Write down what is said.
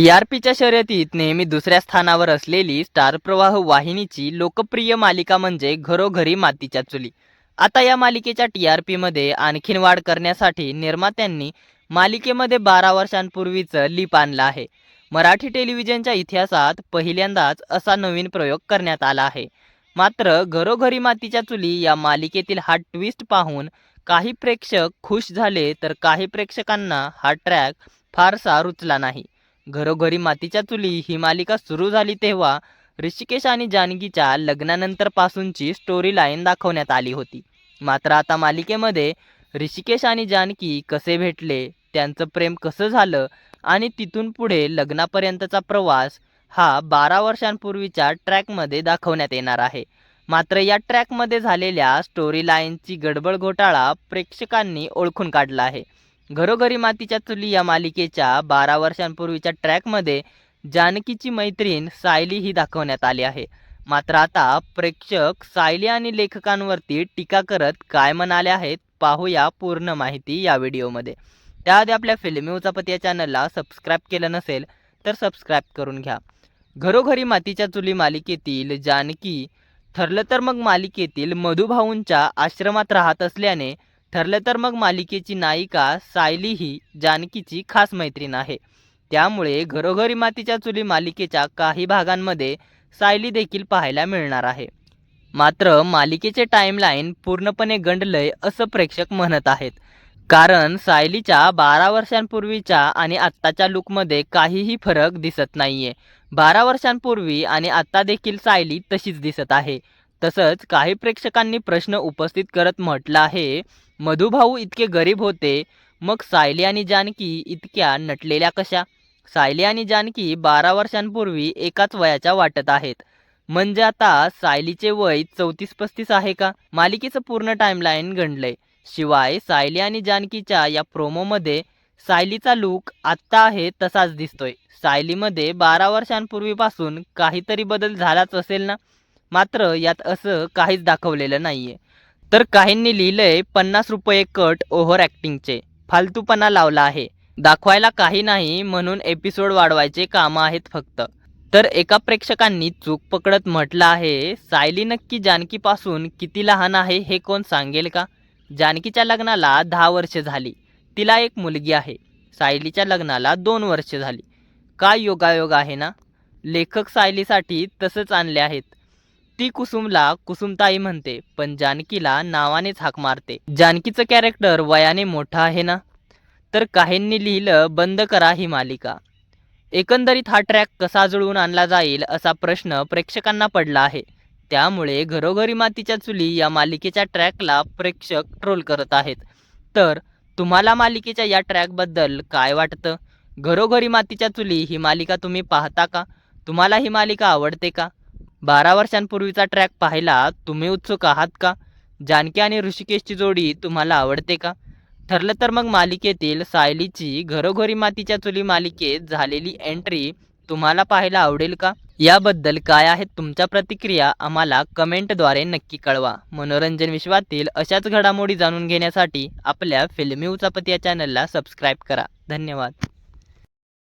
T R पीच्या शर्यतीत नेहमी दुसऱ्या स्थानावर असलेली स्टार प्रवाह वाहिनीची लोकप्रिय मालिका म्हणजे घरोघरी मातीच्या चुली. आता या मालिकेच्या टी आर पीमध्ये आणखीन वाढ करण्यासाठी निर्मात्यांनी मालिकेमध्ये बारा वर्षांपूर्वीचं लीप आणलं आहे. मराठी टेलिव्हिजनच्या इतिहासात पहिल्यांदाच असा नवीन प्रयोग करण्यात आला आहे. मात्र घरोघरी मातीच्या चुली या मालिकेतील हा ट्विस्ट पाहून काही प्रेक्षक खुश झाले तर काही प्रेक्षकांना हा ट्रॅक फारसा रुचला नाही. घरोघरी मातीच्या चुली ही मालिका सुरू झाली तेव्हा ऋषिकेश आणि जानकीच्या लग्नानंतरपासूनची स्टोरी लाईन दाखवण्यात आली होती. मात्र आता मालिकेमध्ये ऋषिकेश आणि जानकी कसे भेटले त्यांचं प्रेम कसं झालं आणि तिथून पुढे लग्नापर्यंतचा प्रवास हा बारा वर्षांपूर्वीच्या ट्रॅकमध्ये दाखवण्यात येणार आहे. मात्र या ट्रॅकमध्ये झालेल्या स्टोरी लाईनची गडबड घोटाळा प्रेक्षकांनी ओळखून काढला आहे. घरोघरी मातीच्या चुली या मालिकेच्या बारा वर्षांपूर्वीच्या ट्रॅकमध्ये जानकीची मैत्रीण सायली ही दाखवण्यात आली आहे. मात्र आता प्रेक्षक सायली आणि लेखकांवरती टीका करत काय म्हणाले आहेत पाहूया पूर्ण माहिती या व्हिडिओमध्ये. त्याआधी आपल्या फिल्मी उचापती या चॅनलला सबस्क्राईब केलं नसेल तर सबस्क्राईब करून घ्या. घरोघरी मातीच्या चुली मालिकेतील जानकी ठरलं तर मग मालिकेतील मधुभाऊंच्या आश्रमात राहत असल्याने ठरलं तर मग मालिकेची नायिका सायली ही जानकीची खास मैत्रीण आहे. त्यामुळे घरोघरी मातीच्या चुली मालिकेच्या काही भागांमध्ये सायली देखील पाहायला मिळणार आहे. मात्र मालिकेचे टाईमलाईन पूर्णपणे गंडलंय असं प्रेक्षक म्हणत आहेत. कारण सायलीच्या बारा वर्षांपूर्वीच्या आणि आत्ताच्या लुकमध्ये काहीही फरक दिसत नाहीये. बारा वर्षांपूर्वी आणि आत्ता देखील सायली तशीच दिसत आहे. तसंच काही प्रेक्षकांनी प्रश्न उपस्थित करत म्हटलं आहे मधुभाऊ इतके गरीब होते मग सायली आणि जानकी इतक्या नटलेल्या कशा? सायली आणि जानकी बारा वर्षांपूर्वी एकाच वयाच्या वाटत आहेत. म्हणजे आता सायलीचे वय चौतीस पस्तीस आहे का? मालिकेचं पूर्ण टाईमलाईन घडलंय शिवाय सायली आणि जानकीच्या या प्रोमोमध्ये सायलीचा लूक आत्ता आहे तसाच दिसतोय. सायलीमध्ये बारा वर्षांपूर्वीपासून काहीतरी बदल झालाच असेल ना? मात्र यात असं काहीच दाखवलेलं नाहीये. तर काहींनी लिहिलंय पन्नास रुपये कट ओव्हर ॲक्टिंगचे. फालतूपणा लावला आहे. दाखवायला काही नाही म्हणून एपिसोड वाढवायचे कामं आहेत फक्त. तर एका प्रेक्षकांनी चूक पकडत म्हटलं आहे सायली नक्की जानकीपासून किती लहान आहे हे कोण सांगेल का? जानकीच्या लग्नाला दहा वर्षे झाली. तिला एक मुलगी आहे. सायलीच्या लग्नाला दोन वर्षे झाली. काय योगायोग आहे ना? लेखक सायलीसाठी तसंच आणले आहेत. ती कुसुमला कुसुमताई म्हणते पण जानकीला नावानेच हाक मारते. जानकीचं कॅरेक्टर वयाने मोठं आहे ना? तर काहींनी लिहिलं बंद करा ही मालिका. एकंदरीत हा ट्रॅक कसा जुळवून आणला जाईल असा प्रश्न प्रेक्षकांना पडला आहे. त्यामुळे घरोघरी मातीच्या चुली या मालिकेच्या ट्रॅकला प्रेक्षक ट्रोल करत आहेत. तर तुम्हाला मालिकेच्या या ट्रॅकबद्दल काय वाटतं? घरोघरी मातीच्या चुली ही मालिका तुम्ही पाहता का? तुम्हाला ही मालिका आवडते का? बारा वर्षांपूर्वीचा ट्रॅक पाहायला तुम्ही उत्सुक आहात का? जानकी आणि ऋषिकेशची जोडी तुम्हाला आवडते का? ठरलं तर मग मालिकेतील सायलीची घरोघरी मातीच्या चुली मालिकेत झालेली एंट्री तुम्हाला पाहायला आवडेल का? याबद्दल काय आहेत तुमच्या प्रतिक्रिया आम्हाला कमेंटद्वारे नक्की कळवा. मनोरंजन विश्वातील अशाच घडामोडी जाणून घेण्यासाठी आपल्या फिल्मी उचापती या चॅनलला सबस्क्राईब करा. धन्यवाद.